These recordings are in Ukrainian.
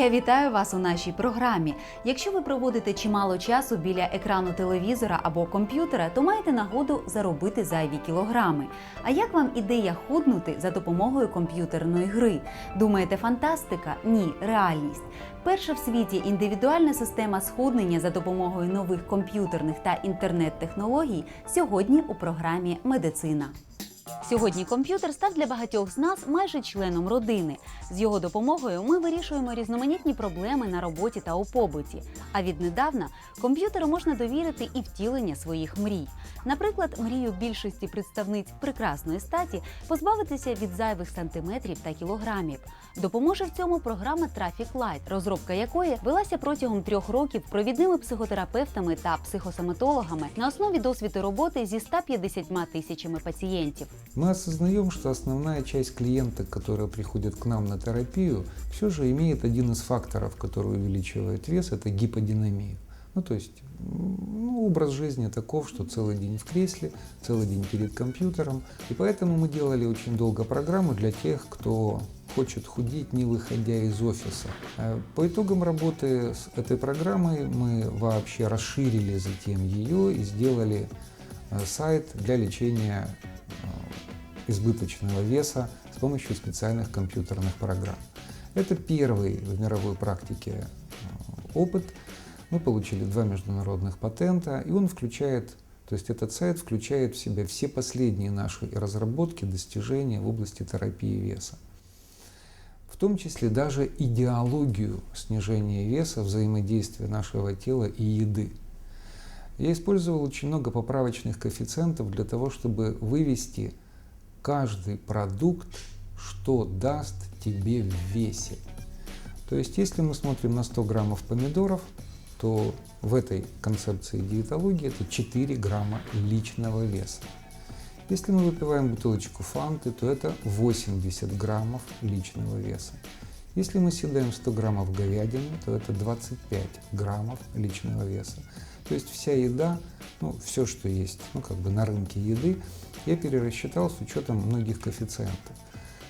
Я вітаю вас у нашій програмі. Якщо ви проводите чимало часу біля екрану телевізора або комп'ютера, то маєте нагоду заробити зайві кілограми. А як вам ідея худнути за допомогою комп'ютерної гри? Думаєте, фантастика? Ні, реальність. Перша в світі індивідуальна система схуднення за допомогою нових комп'ютерних та інтернет-технологій сьогодні у програмі Медицина. Сьогодні комп'ютер став для багатьох з нас майже членом родини. З його допомогою ми вирішуємо різноманітні проблеми на роботі та у побуті. А віднедавна комп'ютеру можна довірити і втілення своїх мрій. Наприклад, мрію більшості представниць прекрасної статі позбавитися від зайвих сантиметрів та кілограмів. Допоможе в цьому програма Traffic Light, розробка якої велася протягом трьох років провідними психотерапевтами та психосоматологами на основі досвіду роботи зі 150 тисячами пацієнтів. Мы осознаем, что основная часть клиенток, которые приходят к нам на терапию, все же имеет один из факторов, который увеличивает вес, это гиподинамия. Ну, то есть м, ну, образ жизни таков, что целый день в кресле, целый день перед компьютером. И поэтому мы делали очень долго программу для тех, кто хочет худеть, не выходя из офиса. Э, По итогам работы с этой программой мы вообще расширили затем ее и сделали э, сайт для лечения э, избыточного веса с помощью специальных компьютерных программ. Это первый в мировой практике э, опыт. Мы получили два международных патента, и он включает, то есть этот сайт включает в себя все последние наши разработки, достижения в области терапии веса. В том числе даже идеологию снижения веса, взаимодействия нашего тела и еды. Я использовал очень много поправочных коэффициентов для того, чтобы вывести каждый продукт, что даст тебе в весе. То есть, если мы смотрим на 100 граммов помидоров, то в этой концепции диетологии это 4 грамма личного веса. Если мы выпиваем бутылочку фанты, то это 80 граммов личного веса. Если мы съедаем 100 граммов говядины, то это 25 граммов личного веса. То есть вся еда, ну, все, что есть, ну, как бы на рынке еды, я перерасчитал с учетом многих коэффициентов.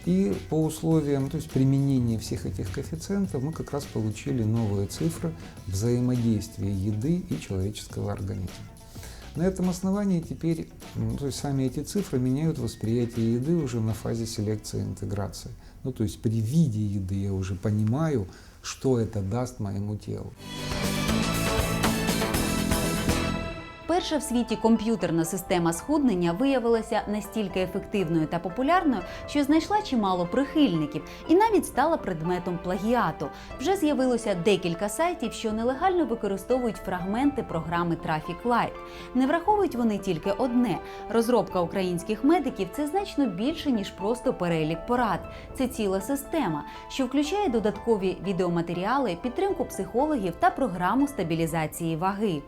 И по условиям, то есть применения всех этих коэффициентов, мы как раз получили новые цифры взаимодействия еды и человеческого организма. На этом основании теперь, то есть сами эти цифры меняют восприятие еды уже на фазе селекции и интеграции. Ну, то есть при виде еды я уже понимаю, что это даст моему телу. Перша в світі комп'ютерна система схуднення виявилася настільки ефективною та популярною, що знайшла чимало прихильників і навіть стала предметом плагіату. Вже з'явилося декілька сайтів, що нелегально використовують фрагменти програми Traffic Light. Не враховують вони тільки одне: розробка українських медиків це значно більше ніж просто перелік порад. Це ціла система, що включає додаткові відеоматеріали, підтримку психологів та програму стабілізації ваги.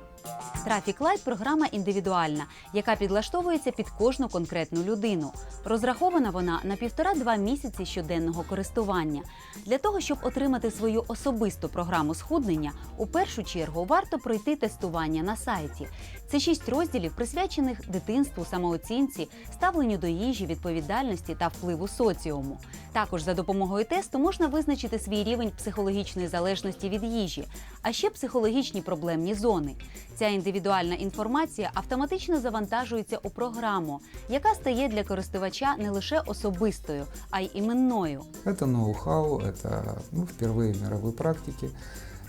Traffic Light – програма індивідуальна, яка підлаштовується під кожну конкретну людину. Розрахована вона на півтора-два місяці щоденного користування. Для того, щоб отримати свою особисту програму схуднення, у першу чергу варто пройти тестування на сайті. Це шість розділів, присвячених дитинству, самооцінці, ставленню до їжі, відповідальності та впливу соціуму. Також за допомогою тесту можна визначити свій рівень психологічної залежності від їжі, а ще психологічні проблемні зони. Ця індивідуальна інформація автоматично завантажується у програму, яка стає для користувача не лише особистою, а й іменною. Это ноу-хау, это ну, впервые в мировой практике.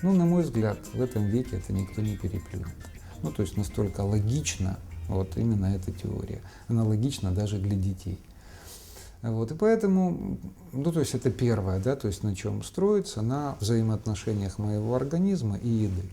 Ну, на мой взгляд, в этом веке это никто не переплюнет. Ну, то есть настолько логично вот именно эта теория. Она логична даже для детей. Вот, и поэтому, ну, то есть это первое, да, то есть на чем строится, на взаимоотношениях моего организма и еды.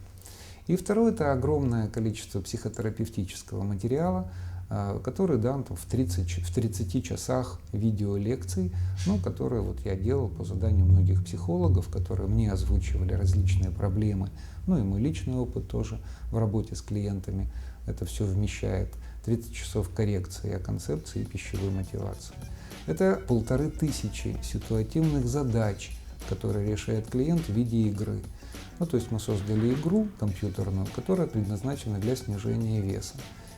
И второе, это огромное количество психотерапевтического материала, э, который дан там, в, 30, ч- в 30 часах видеолекций, ну, которые вот я делал по заданию многих психологов, которые мне озвучивали различные проблемы, ну и мой личный опыт тоже в работе с клиентами. Это все вмещает 30 часов коррекции о концепции пищевой мотивации. Это полторы тысячи ситуативных задач, которые решает клиент в виде игры. Ну, то есть мы создали игру компьютерную, которая предназначена для снижения веса.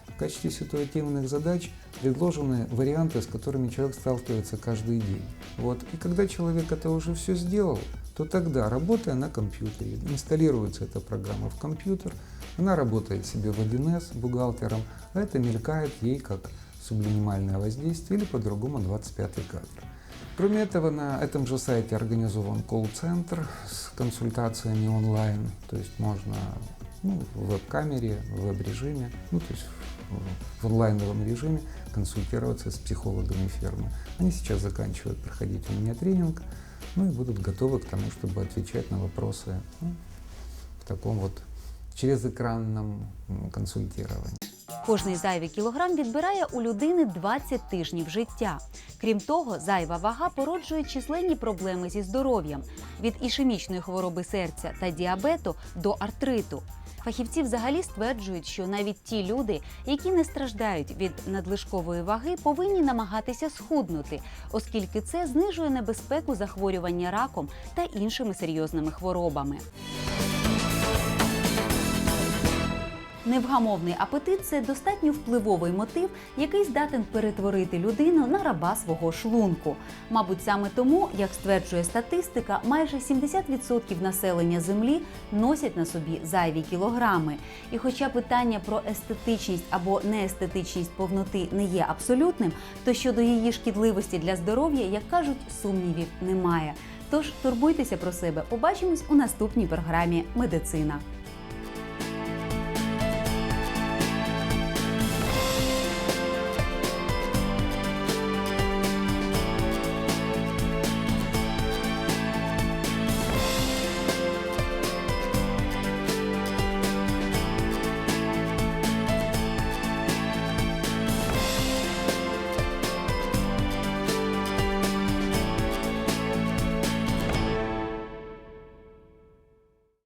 В качестве ситуативных задач предложены варианты, с которыми человек сталкивается каждый день. Вот. И когда человек это уже все сделал, то тогда, работая на компьютере, инсталируется эта программа в компьютер, она работает себе в 1С бухгалтером, а это мелькает ей как сублиминальное воздействие или по-другому 25 кадр. Кроме этого, на этом же сайте организован колл-центр с консультациями онлайн, то есть можно ну, в веб-камере, в веб-режиме, ну, то есть в онлайновом режиме консультироваться с психологами фермы. Они сейчас заканчивают проходить у меня тренинг, ну и будут готовы к тому, чтобы отвечать на вопросы ну, в таком вот через экранном консультировании. Кожний зайвий кілограм відбирає у людини 20 тижнів життя. Крім того, зайва вага породжує численні проблеми зі здоров'ям від ішемічної хвороби серця та діабету до артриту. Фахівці взагалі стверджують, що навіть ті люди, які не страждають від надлишкової ваги, повинні намагатися схуднути, оскільки це знижує небезпеку захворювання раком та іншими серйозними хворобами. Невгамовний апетит це достатньо впливовий мотив, який здатен перетворити людину на раба свого шлунку. Мабуть, саме тому, як стверджує статистика, майже 70% населення землі носять на собі зайві кілограми. І хоча питання про естетичність або неестетичність повноти не є абсолютним, то щодо її шкідливості для здоров'я, як кажуть, сумнівів немає. Тож турбуйтеся про себе. Побачимось у наступній програмі Медицина.